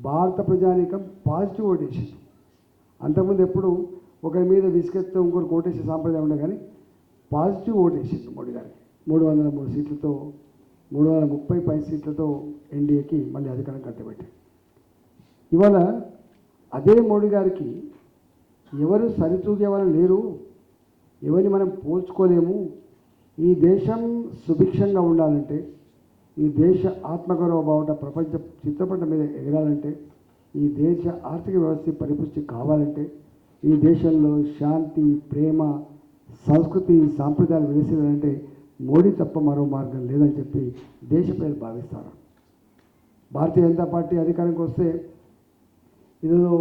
భారత ప్రజానీకం పాజిటివ్ ఓటేసింది అంతకుముందు ఎప్పుడు ఒకరి మీద విసుకెత్తే ఇంకొకరు ఓటేసే సాంప్రదాయం ఉండే కానీ పాజిటివ్ ఓటేసింది మోడీ గారికి మూడు వందల మూడు సీట్లతో మూడు వందల ముప్పై పై సీట్లతో ఎన్డీఏకి మళ్ళీ అధికారం కట్టబెట్టారు. ఇవాళ అదే మోడీ గారికి ఎవరు సరితూగే వాళ్ళు లేరు ఎవరిని మనం పోల్చుకోలేము. ఈ దేశం సుభిక్షంగా ఉండాలంటే ఈ దేశ ఆత్మగౌరవ బావుట ప్రపంచ చిత్రపటం మీద ఎగరాలంటే ఈ దేశ ఆర్థిక వ్యవస్థ పరిపుష్టి కావాలంటే ఈ దేశంలో శాంతి ప్రేమ సంస్కృతి సాంప్రదాయాలు వెలిసిందంటే మోడీ తప్ప మరో మార్గం లేదని చెప్పి దేశ ప్రజలు భావిస్తారు. భారతీయ జనతా పార్టీ అధికారంకి వస్తే ఇదేదో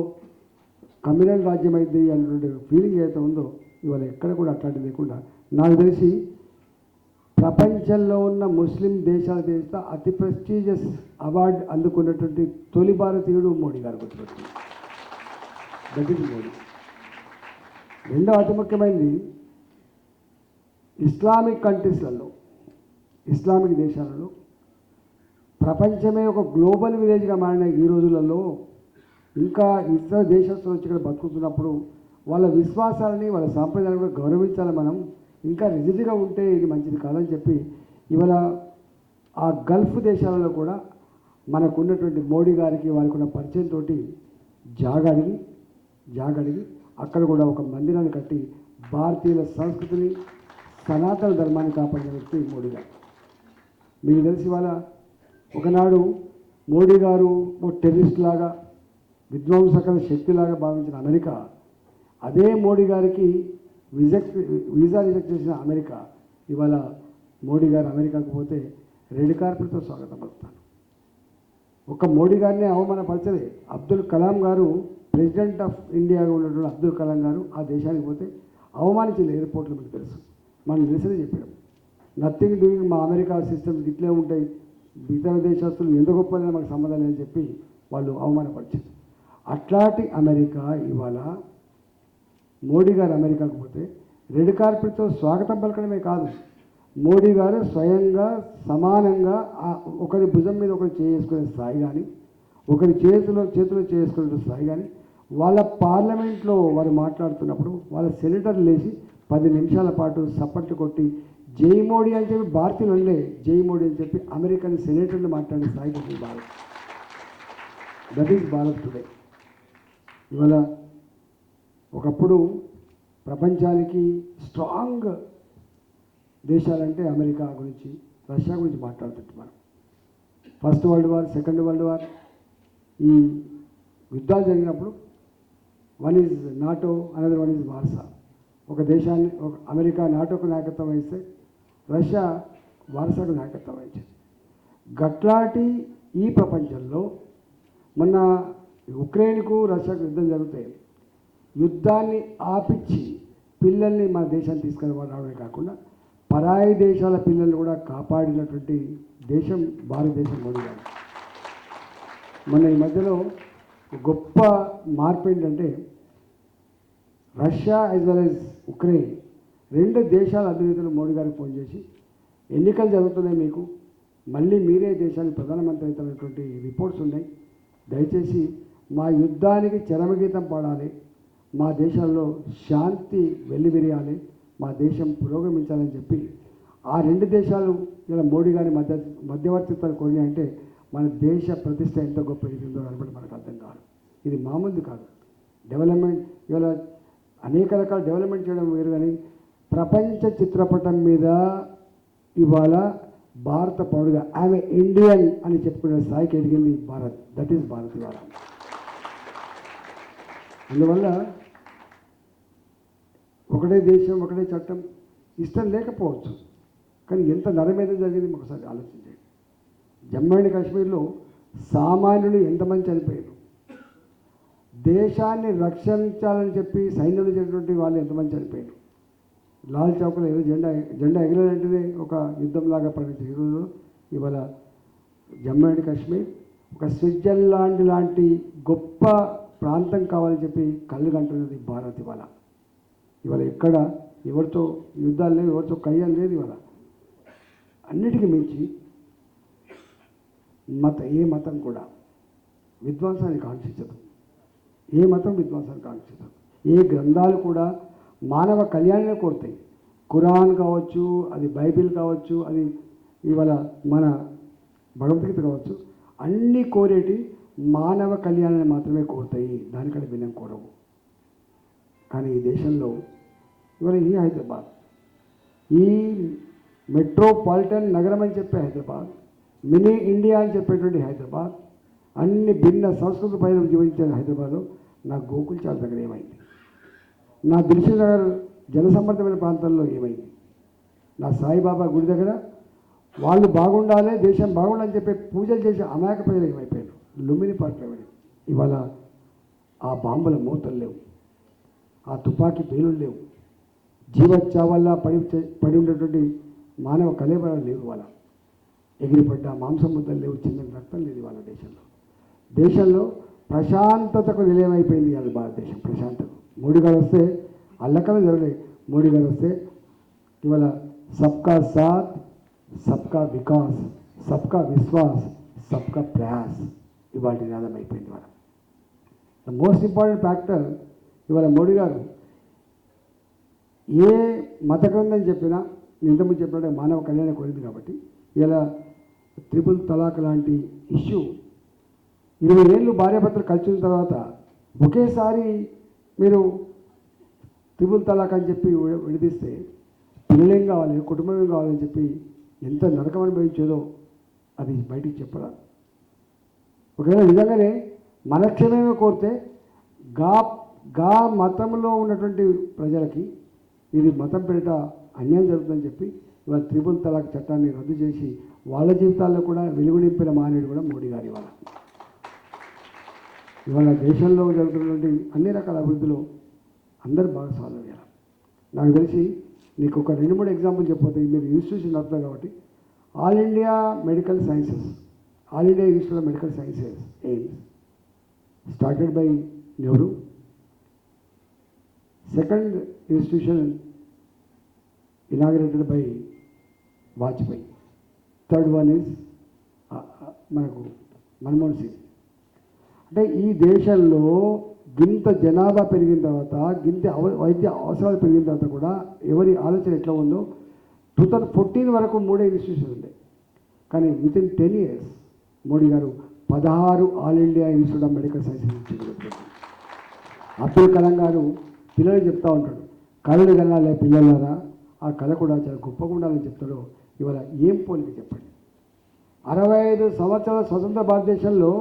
కమ్యూనల్ రాజ్యం అయింది అనేటువంటి ఫీలింగ్ ఏదైతే ఉందో ఇవాళ ఎక్కడ కూడా అట్లాంటిది లేకుండా నాకు తెలిసి ప్రపంచంలో ఉన్న ముస్లిం దేశాల దేశ అతి ప్రెస్టీజియస్ అవార్డు అందుకున్నటువంటి తొలి భారతీయుడు మోడీ గారు గుర్తుపెట్టుకుంది మోడీ. రెండో అతి ముఖ్యమైనది ఇస్లామిక్ కంట్రీస్లలో ఇస్లామిక్ దేశాలలో ప్రపంచమే ఒక గ్లోబల్ విలేజ్గా మారిన ఈ రోజులలో ఇంకా ఇతర దేశస్తులు వచ్చి ఇక్కడ బతుకుతున్నప్పుడు వాళ్ళ విశ్వాసాలని వాళ్ళ సాంప్రదాయాలను కూడా గౌరవించాలి మనం. ఇంకా రిజిడ్గా ఉంటే ఇది మంచిది కాదని చెప్పి ఇవాళ ఆ గల్ఫ్ దేశాలలో కూడా మనకు ఉన్నటువంటి మోడీ గారికి వారికి ఉన్న పరిచయంతో జాగడిగి జాగడిగి అక్కడ కూడా ఒక మందిరాన్ని కట్టి భారతీయుల సంస్కృతిని సనాతన ధర్మాన్ని కాపాడిన వ్యక్తి మోడీ గారు. మీకు తెలిసి ఇవాళ ఒకనాడు మోడీ గారు ఓ టెర్రరిస్ట్ లాగా విధ్వంసకర శక్తిలాగా భావించిన అమెరికా అదే మోడీ గారికి విజెక్ట్ వీసా రిజెక్ట్ చేసిన అమెరికా ఇవాళ మోడీ గారు అమెరికాకు పోతే రెడ్ కార్పెట్తో స్వాగతం పలుకుతాను ఒక మోడీ గారిని అవమానపరచలే. అబ్దుల్ కలాం గారు ప్రెసిడెంట్ ఆఫ్ ఇండియాగా ఉన్నటువంటి అబ్దుల్ కలాం గారు ఆ దేశానికి పోతే అవమానించిన ఎయిర్పోర్ట్లో మీకు తెలుసు. మనం తెలిసింది చెప్పాడు నథింగ్ డూయింగ్ మా అమెరికా సిస్టమ్స్ ఇట్లే ఉంటాయి. ఇతర దేశస్తులు ఎంత గొప్పదని మాకు సంబంధం లేదని చెప్పి వాళ్ళు అవమానపరిచారు. అట్లాంటి అమెరికా ఇవాళ మోడీ గారు అమెరికాకు పోతే రెడ్ కార్పెట్తో స్వాగతం పలకడమే కాదు. మోడీ గారు స్వయంగా సమానంగా ఒకరి భుజం మీద ఒకరు చేసుకునే స్థాయి కానీ ఒకరి చేతిలో చేతిలో చేసుకునే స్థాయి కానీ వాళ్ళ పార్లమెంట్లో వారు మాట్లాడుతున్నప్పుడు వాళ్ళ సెనేటర్లు లేచి పది నిమిషాల పాటు సప్పట్లు కొట్టి జై మోడీ అని చెప్పి భారతీయులు ఉండే జై మోడీ అని చెప్పి అమెరికన్ సెనేటర్లు మాట్లాడే స్థాయికి Bharat. That is Bharat today ఇవాళ ఒకప్పుడు ప్రపంచానికి స్ట్రాంగ్ దేశాలంటే అమెరికా గురించి రష్యా గురించి మాట్లాడుతుంటే మనం. First world war second world war ఈ యుద్ధాలు జరిగినప్పుడు one is NATO another one is Warsaw. ఒక దేశాన్ని ఒక అమెరికా నాటోకు నాయకత్వం వహిస్తే రష్యా వారసాకు నాయకత్వం వహించింది. గట్లాంటి ఈ ప్రపంచంలో మొన్న ఉక్రెయిన్కు రష్యాకు యుద్ధం జరుగుతాయి. యుద్ధాన్ని ఆపించి పిల్లల్ని మన దేశాన్ని తీసుకొని రావడమే కాకుండా పరాయి దేశాల పిల్లల్ని కూడా కాపాడినటువంటి దేశం భారతదేశం మోడీ గారు మొన్న ఈ మధ్యలో గొప్ప మార్పు ఏంటంటే Russia as well as Ukraine రెండు దేశాల అధినేతలు మోడీ గారికి ఫోన్ చేసి ఎన్నికలు జరుగుతున్నాయి మీకు మళ్ళీ మీరే దేశానికి ప్రధానమంత్రి అవుతున్నటువంటి రిపోర్ట్స్ ఉన్నాయి. దయచేసి మా యుద్ధానికి చరమగీతం పాడాలి. మా దేశాల్లో శాంతి వెల్లివిరియాలి మా దేశం పురోగమించాలని చెప్పి ఆ రెండు దేశాలు ఇలా మోడీ గారి మధ్య మధ్యవర్తిత్వాలు కొన్ని అంటే మన దేశ ప్రతిష్ట ఎంత గొప్ప ఎదిగిందో అనబడి మనకు అర్థం కాదు. ఇది మామూలు కాదు. డెవలప్మెంట్ ఇవాళ అనేక రకాల డెవలప్మెంట్ చేయడం వేరు కానీ ప్రపంచ చిత్రపటం మీద ఇవాళ భారత పౌరుగా ఆమె ఇండియన్ అని చెప్పుకునే స్థాయికి ఎదిగింది భారత్. దట్ ఈస్ భారత్ ఇవాళ అందువల్ల ఒకటే దేశం ఒకటే చట్టం ఇష్టం లేకపోవచ్చు. కానీ ఎంత నరమేద జరిగింది ఒకసారి ఆలోచించండి. జమ్మూ అండ్ కాశ్మీర్లో సామాన్యులు ఎంతమంది చనిపోయారు దేశాన్ని రక్షించాలని చెప్పి సైన్యంలో చేసినటువంటి వాళ్ళు ఎంతమంది చనిపోయారు లాల్ చౌక్లో ఏదో జెండా జెండా ఎగిరేదంటేనే ఒక యుద్ధంలాగా ప్రకటించారు ఈరోజు ఇవాళ జమ్మూ అండ్ కాశ్మీర్ ఒక స్విట్జర్లాండ్ లాంటి గొప్ప ప్రాంతం కావాలని చెప్పి కళ్ళు కంటున్నది భారత్ ఇవాళ. ఇవాళ ఎక్కడ ఎవరితో యుద్ధాలు లేవు ఎవరితో కయ్యాలు లేదు ఇవాళ. అన్నిటికీ మించి మత ఏ మతం కూడా విధ్వంసాన్ని కాంక్షించదు ఏ మతం విధ్వంసాన్ని కాంక్షించదు ఏ గ్రంథాలు కూడా మానవ కళ్యాణాన్ని కోరుతాయి. ఖురాన్ కావచ్చు అది బైబిల్ కావచ్చు అది ఇవాళ మన భగవద్గీత కావచ్చు అన్నీ కోరేటి మానవ కళ్యాణాన్ని మాత్రమే కోరుతాయి దానికంటే భిన్నం కోరవు. కానీ ఈ దేశంలో ఇవాళ ఈ హైదరాబాద్ ఈ మెట్రోపాలిటన్ నగరం అని చెప్పే హైదరాబాద్ మినీ ఇండియా అని చెప్పేటువంటి హైదరాబాద్ అన్ని భిన్న సంస్కృతి పైన జీవించే హైదరాబాద్లో నా గోకుల్ చాల దగ్గర ఏమైంది? నా దిల్షుక్ నగర్ జనసమ్మర్దమైన ప్రాంతంలో ఏమైంది? నా సాయిబాబా గుడి దగ్గర వాళ్ళు బాగుండాలి దేశం బాగుండాలని చెప్పి పూజలు చేసే అమాయక ప్రజలు ఏమైపోయారు? లుమిని పాటలు ఇవాళ ఆ బాంబుల మూతలు లేవు. ఆ తుపాకీ పేలులు లేవు. జీవచ్చావల్లా పడి పడి ఉన్నటువంటి మానవ కలేబరాలు లేవు ఇవాళ. ఎగిరిపడ్డ మాంసం ముద్దలు లేవు చిన్న రక్తం లేదు ఇవాళ దేశంలో. దేశంలో ప్రశాంతతకు నిలయమైపోయింది ఇవాళ భారతదేశం ప్రశాంతత. మోడీ గారు వస్తే అల్లకలు జరగలేదు. మోడీ గారు వస్తే ఇవాళ సబ్కా సాత్ సబ్కా వికాస్ సబ్కా విశ్వాస్ సబ్కా ప్రయాస్. ఇవాళ నినాదం అయిపోయింది ఇవాళ. ద మోస్ట్ ఇంపార్టెంట్ ఫ్యాక్టర్ ఇవాళ మోడీ గారు ఏ మత గ్రంథం చెప్పినా నేను ఇంతకుముందు చెప్పినట్టు మానవ కళ్యాణం కోరింది కాబట్టి ఇలా త్రిపుల్ తలాక్ లాంటి ఇష్యూ ఇరవై ఏళ్ళు భార్యాభర్తలు కలిసిన తర్వాత ఒకేసారి మీరు త్రిపుల్ తలాక్ అని చెప్పి విడ- విడదీస్తే పిల్లలేం కావాలి కుటుంబం కావాలని చెప్పి ఎంత నరకం అనుభవించేదో అది బయటికి చెప్పరా? ఒకవేళ నిజంగానే మనక్షేమేమో కోరితే గా గా మతంలో ఉన్నటువంటి ప్రజలకి ఇది మతం పెడట అన్యాయం జరుగుతుందని చెప్పి ఇవాళ త్రిపుల్ తలాక్ చట్టాన్ని రద్దు చేసి వాళ్ళ జీవితాల్లో కూడా వెలుగు నింపిన మానేడు కూడా మోడీ గారు ఇవాళ. ఇవాళ దేశంలో జరుగుతున్నటువంటి అన్ని రకాల అభివృద్ధిలో అందరూ భాగస్వామ్యం అయ్యారు నాకు తెలిసి నీకు ఒక రెండు మూడు ఎగ్జాంపుల్ చెప్పబోతే మీరు ఇన్స్టిట్యూషన్ నడుపుతారు కాబట్టి. All India medical sciences. All India institute of medical sciences AIIMS started by Nehru second institution inaugurated by Vajpayee third one is మనకు మన్మోహన్ సింగ్. అంటే ఈ దేశంలో గింత జనాభా పెరిగిన తర్వాత గింత అవ- వైద్య అవసరాలు పెరిగిన తర్వాత కూడా ఎవరి ఆలోచన ఎట్లా ఉందో టూ థౌజండ్ ఫోర్టీన్ వరకు మూడే ఇన్స్టిట్యూషన్ ఉండే. కానీ with in ten years Modi గారు పదహారు all India institute of medical sciences Abdul Kalam గారు పిల్లలు చెప్తా ఉంటాడు కళలు కనాలే పిల్లలారా ఆ కళ కూడా చాలా గొప్పగా ఉండాలని చెప్తాడు. ఇవాళ ఏం పోలిక చెప్పండి. అరవై ఐదు సంవత్సరాల స్వతంత్ర భారతదేశంలో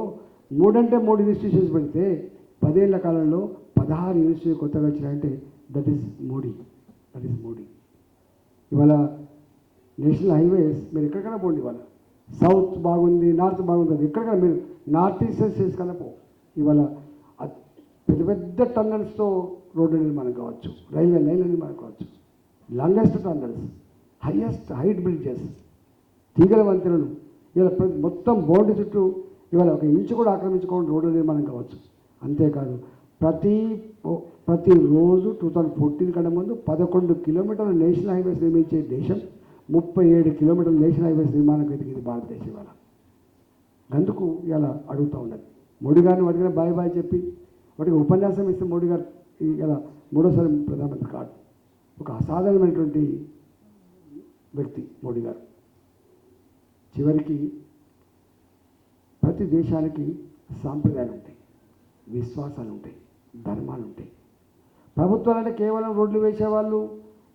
మూడంటే మూడు ఇన్స్టిట్యూషన్స్ పెడితే పదేళ్ళ కాలంలో పదహారు ఇన్స్టిట్యూట్ కొత్తగా వచ్చినాయంటే that is Modi that is Modi. ఇవాళ నేషనల్ హైవేస్ మీరు ఎక్కడికైనా పోండి ఇవాళ. సౌత్ బాగుంది నార్త్ బాగుంది అది ఎక్కడికైనా మీరు నార్త్ ఈస్ట్ స్టేట్స్ పో ఇవాళ పెద్ద పెద్ద టన్నల్స్తో రోడ్డు నిర్మాణం కావచ్చు రైల్వే లైన్ల నిర్మాణం కావచ్చు. Longest tunnels highest height bridges తీగల వంతెనలు. ఇలా ప్రతి మొత్తం బోర్డు చుట్టూ ఇవాళ ఒక ఇంచు కూడా ఆక్రమించుకోవడం రోడ్ల నిర్మాణం కావచ్చు. అంతేకాదు ప్రతి ప్రతిరోజు టూ థౌజండ్ ఫోర్టీన్ కన్నా ముందు పదకొండు కిలోమీటర్ల నేషనల్ హైవేస్ నిర్మించే దేశం. ముప్పై ఏడు కిలోమీటర్ల నేషనల్ హైవేస్ నిర్మాణం ఎదిగింది భారతదేశం ఇవాళ. అందుకు ఇలా అడుగుతూ ఉన్నది. మోడీ గారిని అడిగిన బాయ్ బాయ్ చెప్పి వాటికి ఉపన్యాసం ఇస్తే మోడీ గారు ఇలా మూడోసారి ప్రధానమంత్రి కాదు ఒక అసాధారణమైనటువంటి వ్యక్తి మోడీ గారు. చివరికి ప్రతి దేశానికి సాంప్రదాయాలు ఉంటాయి విశ్వాసాలు ఉంటాయి ధర్మాలు ఉంటాయి. ప్రభుత్వాలు అంటే కేవలం రోడ్లు వేసేవాళ్ళు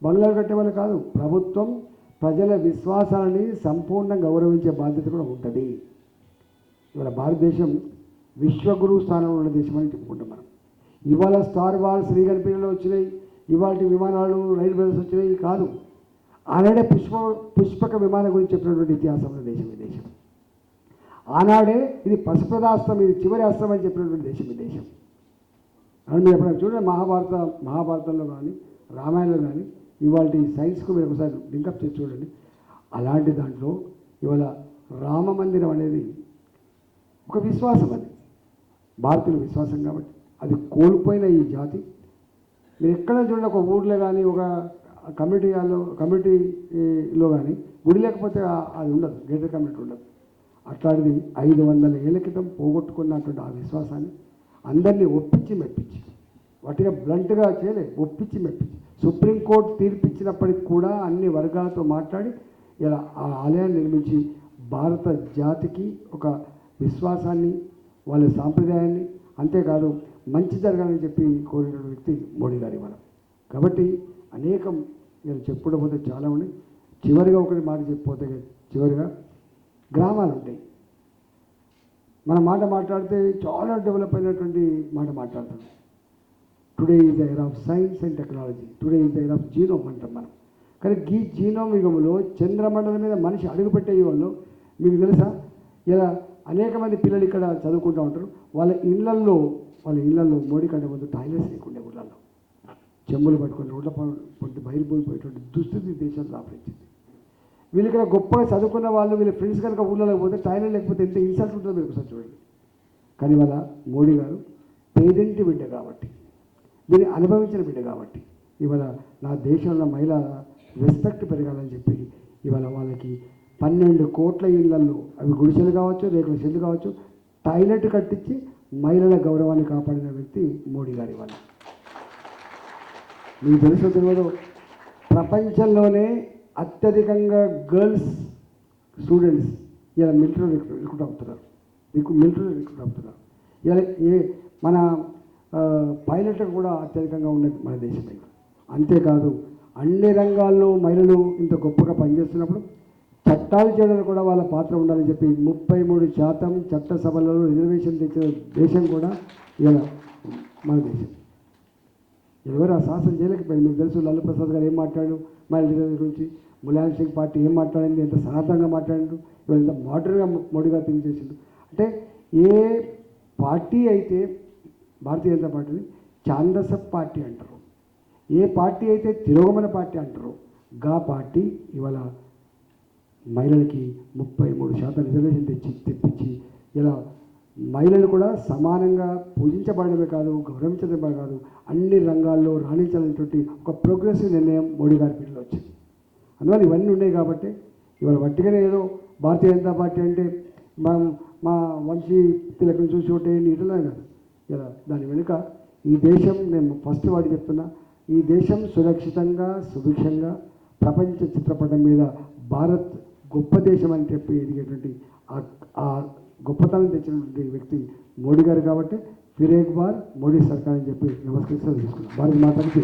బంగ్లాలు కట్టేవాళ్ళు కాదు ప్రభుత్వం ప్రజల విశ్వాసాలని సంపూర్ణంగా గౌరవించే బాధ్యత కూడా ఉంటుంది. ఇవాళ భారతదేశం విశ్వగురు స్థానంలో ఉన్న దేశం అని చెప్పుకుంటాం మనం. ఇవాళ స్టార్ వార్ శ్రీగన్ పిల్లలు వచ్చినాయి ఇవాళ విమానాలు రైల్ బ్రదర్స్ వచ్చినాయి కాదు. ఆనాడే పుష్ప పుష్పక విమానం గురించి చెప్పినటువంటి ఇతిహాసం ఉన్న దేశం ఈ దేశం. ఆనాడే ఇది పశుప్రదాస్త్రం ఇది చివరి అస్త్రం అని చెప్పినటువంటి దేశం ఈ దేశం. అవును మీరు ఎప్పుడైనా చూడండి మహాభారత మహాభారతంలో కానీ రామాయణంలో కానీ ఇవాళ సైన్స్కు మీరు ఒకసారి లింకప్ చేసి చూడండి. అలాంటి దాంట్లో ఇవాళ రామ మందిరం అనేది ఒక విశ్వాసం అది. భారతీయుల విశ్వాసం కాబట్టి అది కోల్పోయిన ఈ జాతి. మీరు ఎక్కడ చూడండి ఒక ఊర్లో కానీ ఒక కమిటీలో కమిటీలో కానీ గుడి లేకపోతే అది ఉండదు గేటర్ కమిటీ ఉండదు. అట్లాంటిది ఐదు వందల ఏళ్ళ క్రితం పోగొట్టుకున్నటువంటి ఆ విశ్వాసాన్ని అందరినీ ఒప్పించి మెప్పించి వాటిగా బ్లంట్గా చేయలే ఒప్పించి మెప్పించి. సుప్రీంకోర్టు తీర్పు ఇచ్చినప్పటికి కూడా అన్ని వర్గాలతో మాట్లాడి ఇలా ఆ ఆలయాన్ని నిర్మించి భారత జాతికి ఒక విశ్వాసాన్ని వాళ్ళ సాంప్రదాయాన్ని అంతేకాదు మంచి జరగాలని చెప్పి కోరిన వ్యక్తి మోడీ గారి మనం కాబట్టి అనేకం నేను చెప్పడం పోతే చాలా ఉన్నాయి. చివరిగా ఒకటి మాట చెప్పిపోతే చివరిగా గ్రామాలు ఉంటాయి. మన మాట మాట్లాడితే చాలా డెవలప్ అయినటువంటి మాట మాట్లాడతాం today is era of science and technology today is era of genome అంటాం మనం. కానీ ఈ జీనోమ్ యుగంలో చంద్రమండలం మీద మనిషి అడుగుపెట్టే యుగంలో మీకు తెలుసా? ఇలా అనేక మంది పిల్లలు ఇక్కడ చదువుకుంటూ ఉంటారు. వాళ్ళ ఇళ్ళల్లో వాళ్ళ ఇళ్ళల్లో మోడీ కంటే ముందు టాయిలెట్స్ లేకుండే ఊళ్ళల్లో చెంబులు పట్టుకొని రోడ్ల పొంటి బయలుపోయిపోయేటువంటి దుస్థితి దేశం దాపరించింది వీళ్ళు ఇక్కడ గొప్పగా చదువుకున్న వాళ్ళు వీళ్ళ ఫ్రెండ్స్ కనుక ఊళ్ళలోకి పోతే టాయిలెట్ లేకపోతే ఎంత ఇన్సల్ట్ ఉంటుందో మీరు ఒకసారి చూడండి. కానీ వాళ్ళ మోడీ గారు పేదింటి బిడ్డ కాబట్టి దీన్ని అనుభవించిన బిడ్డ కాబట్టి. ఇవాళ నా దేశంలో మహిళ రెస్పెక్ట్ పెరగాలని చెప్పి ఇవాళ వాళ్ళకి పన్నెండు కోట్ల ఇళ్ళలో అవి గుడిసెలు కావచ్చు రేకుల సెల్లు కావచ్చు టాయిలెట్ కట్టించి మహిళల గౌరవాన్ని కాపాడిన వ్యక్తి మోడీ గారి ఇవాళ. మీకు తెలుసు తెలియదు ప్రపంచంలోనే అత్యధికంగా గర్ల్స్ స్టూడెంట్స్ ఇలా మిలిటరీ రిక్రూట్ అవుతున్నారు. మీకు మిలిటరీ రిక్రూట్ అవుతున్నారు. ఇలా ఏ మన పైలట్లు కూడా అత్యధికంగా ఉన్నది మన దేశమే అంతేకాదు అన్ని రంగాల్లో మహిళలు ఇంత గొప్పగా పనిచేస్తున్నప్పుడు చట్టాలు చేయడంలో కూడా వాళ్ళ పాత్ర ఉండాలని చెప్పి ముప్పై మూడు శాతం చట్టసభలలో రిజర్వేషన్ తెచ్చిన దేశం కూడా ఇలా మన దేశం. ఎవరు ఆ శాసనం చేయలేకపోయింది మీకు తెలుసు లల్లు ప్రసాద్ గారు ఏం మాట్లాడు మహిళల రిజర్వేషన్ గురించి ములాయం సింగ్ పార్టీ ఏం మాట్లాడింది? ఎంత సనాతనంగా మాట్లాడిండు ఇవాళ ఎంత మోడర్న్గా మోడీగా గారు థింక్ చేసిండు అంటే ఏ పార్టీ అయితే భారతీయ జనతా పార్టీని ఛాందస పార్టీ అంటారు. ఏ పార్టీ అయితే తిరోగమన పార్టీ అంటారో గా పార్టీ ఇవాళ మహిళలకి ముప్పై మూడు శాతం రిజర్వేషన్ తెచ్చి తెప్పించి ఇలా మహిళలు కూడా సమానంగా పూజించబడమే కాదు గౌరవించడమే కాదు అన్ని రంగాల్లో రాణించాలనేటువంటి ఒక ప్రోగ్రెసివ్ నిర్ణయం మోడీ గారి పీరియడ్లో వచ్చింది. అందువల్ల ఇవన్నీ ఉన్నాయి కాబట్టి ఇవాళ వట్టిగానే ఏదో భారతీయ జనతా పార్టీ అంటే మా మా వంశీ తిలకం చూసి ఓటేయండి ఇట్లా కాదు. ఇలా దాని వెనుక ఈ దేశం నేను ఫస్ట్ వాడు చెప్తున్నా ఈ దేశం సురక్షితంగా సుభిక్షంగా ప్రపంచ చిత్రపటం మీద భారత్ గొప్ప దేశం అని చెప్పి ఎదిగేటువంటి ఆ- ఆ గొప్పతనం తెచ్చినటువంటి వ్యక్తి మోడీ గారు కాబట్టి ఫిరేక్ బార్ మోడీ సర్కార్ అని చెప్పి నమస్కరిస్తూ తీసుకున్నాం. భారత మాతానికి